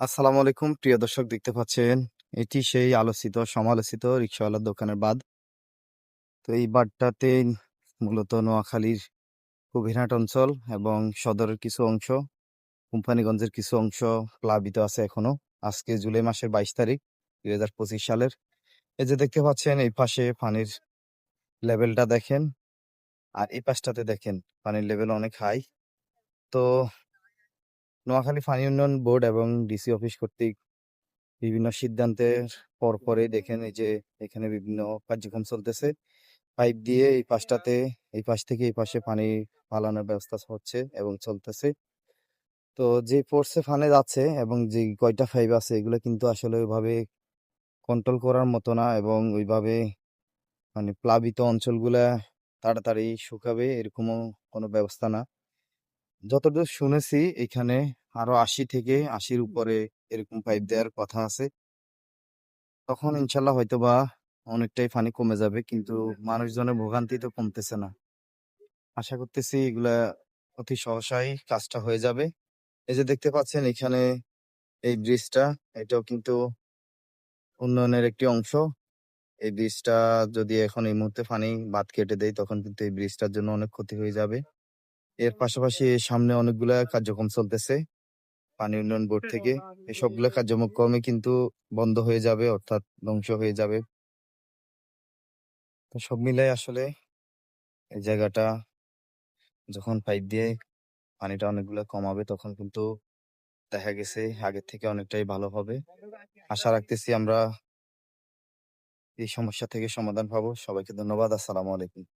আসসালামু আলাইকুম। প্রিয় দর্শক, দেখতে পাচ্ছেন, এটি সেই আলোচিত, সমালোচিত রিক্সাওয়ালার দোকানের বাঁধ তো এই বাঁধটাতে মূলত নোয়াখালীর কবিরহাট অঞ্চল এবং সদরের কিছু অংশ, কোম্পানিগঞ্জের কিছু অংশ প্লাবিত আছে এখনও। আজকে জুলাই মাসের বাইশ তারিখ, দুই হাজার পঁচিশ সালের। এই যে দেখতে পাচ্ছেন, এই পাশে পানির লেভেলটা দেখেন, আর এই পাশটাতে দেখেন, পানির লেভেল অনেক হাই। তো নোয়াখালী ফানি উন্নয়ন বোর্ড এবং ডিসি অফিস কর্তৃক বিভিন্ন সিদ্ধান্তের পর পরে দেখেন এই যে এখানে বিভিন্ন কার্যক্রম চলতেছে। পাইপ দিয়ে এই পাশটাতে এই পাশ থেকে এই পাশে পানি পালানোর ব্যবস্থা হচ্ছে এবং চলতেছে। তো যে ফোর্সে ফানে যাচ্ছে এবং যে কয়টা পাইপ আছে এগুলো কিন্তু আসলে ওইভাবে কন্ট্রোল করার মতো না এবং ওইভাবে মানে প্লাবিত অঞ্চলগুলা তাড়াতাড়ি শুকাবে এরকমও কোনো ব্যবস্থা না। যতদূর শুনেছি, এখানে আরও আশি থেকে আশির উপরে এরকম পাইপ দেওয়ার কথা আছে। তখন ইনশাল্লাহ হয়তো বা অনেকটাই পানি কমে যাবে, কিন্তু মানুষজনের ভোগান্তি তো কমতেছে না। আশা করতেছি এগুলা অতি সহসাই কাজটা হয়ে যাবে। এই যে দেখতে পাচ্ছেন, এখানে এই ব্রিজটা এটাও কিন্তু উন্নয়নের একটি অংশ। এই ব্রিজটা যদি এখন এই মুহূর্তে পানি বাদ কেটে দেয়, তখন কিন্তু এই ব্রিজটার জন্য অনেক ক্ষতি হয়ে যাবে। এর পাশাপাশি সামনে অনেকগুলা কার্যক্রম চলতেছে। পানি উন্নয়ন বোর্ড থেকে। এই সবগুলো কার্যক্রমে কিন্তু বন্ধ হয়ে যাবে অর্থাৎ ধ্বংস হয়ে যাবে। তো সব মিলাই আসলে এই জায়গাটা যখন পাইপ দিয়ে পানিটা অনেকগুলো কমাবে তখন কিন্তু দেখা গেছে আগের থেকে অনেকটাই ভালো হবে। আশা রাখতেছি আমরা এই সমস্যা থেকে সমাধান পাবো। সবাইকে ধন্যবাদ। আসসালামু আলাইকুম।